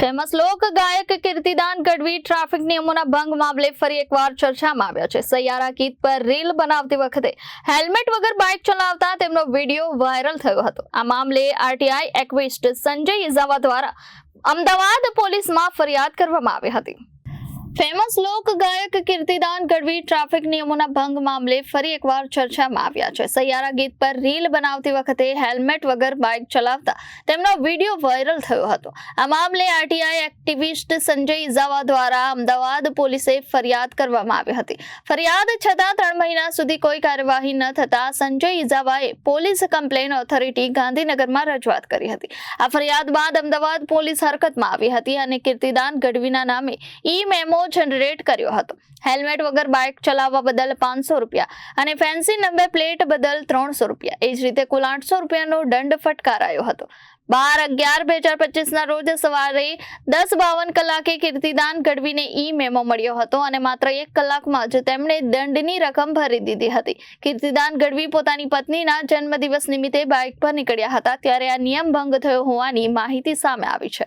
Famous લોક ગાયક Kirtidan Gadhvi traffic નિયમોના ભંગ મામલે ફરી એકવાર ચર્ચામાં આવ્યા છે. સૈયારા ગીત પર રીલ બનાવતી વખતે હેલ્મેટ વગર બાઇક ચલાવતા તેમનો વીડિયો વાયરલ થયો હતો. આ મામલે આરટીઆઈ એક્વિસ્ટ સંજય ઇઝાવા દ્વારા અમદાવાદ પોલીસમાં ફરિયાદ કરવામાં આવી હતી. ફેમસ લોક ગાયક કીર્તિદાન ગઢવી ટ્રાફિક નિયમોના ભંગ મામલે ફરી એકવાર ચર્ચામાં આવ્યા છે. સૈયારા ગીત પર રીલ બનાવતી વખતે હેલ્મેટ વગર બાઇક ચલાવતા તેમનો વીડિયો વાયરલ થયો હતો. આ મામલે આરટીઆઈ એક્ટિવિસ્ટ સંજય ઇઝાવા દ્વારા અમદાવાદ પોલીસે ફરિયાદ કરવામાં આવી હતી. ફરિયાદ છતાં ત્રણ મહિના સુધી કોઈ કાર્યવાહી ન થતાં સંજય ઇઝાવાએ પોલીસ કમ્પ્લેન ઓથોરિટી ગાંધીનગરમાં રજૂઆત કરી હતી. આ ફરિયાદ બાદ અમદાવાદ પોલીસ હરકતમાં આવી હતી અને કીર્તિદાન ગઢવીના નામે ઈ મેમો જનરેટ કર્યો હતો. હેલ્મેટ વગર બાઇક ચલાવવા બદલ પાંચસો રૂપિયા અને ફેન્સી નંબર પ્લેટ બદલ ત્રણસો રૂપિયા. એ જ રીતે કુલ આઠસો રૂપિયાનો દંડ ફટકારાયો હતો. બાર અગિયાર બે હજાર પચીસના રોજ સવારે દસ બાવન કલાકે કીર્તિદાન ગઢવીને ઈ મેમો મળ્યો હતો અને માત્ર એક કલાકમાં જ તેમણે દંડની રકમ ભરી દીધી હતી. કીર્તિદાન ગઢવી પોતાની પત્નીના જન્મદિવસ નિમિત્તે બાઇક પર નીકળ્યા હતા ત્યારે આ નિયમ ભંગ થયો હોવાની માહિતી સામે આવી છે.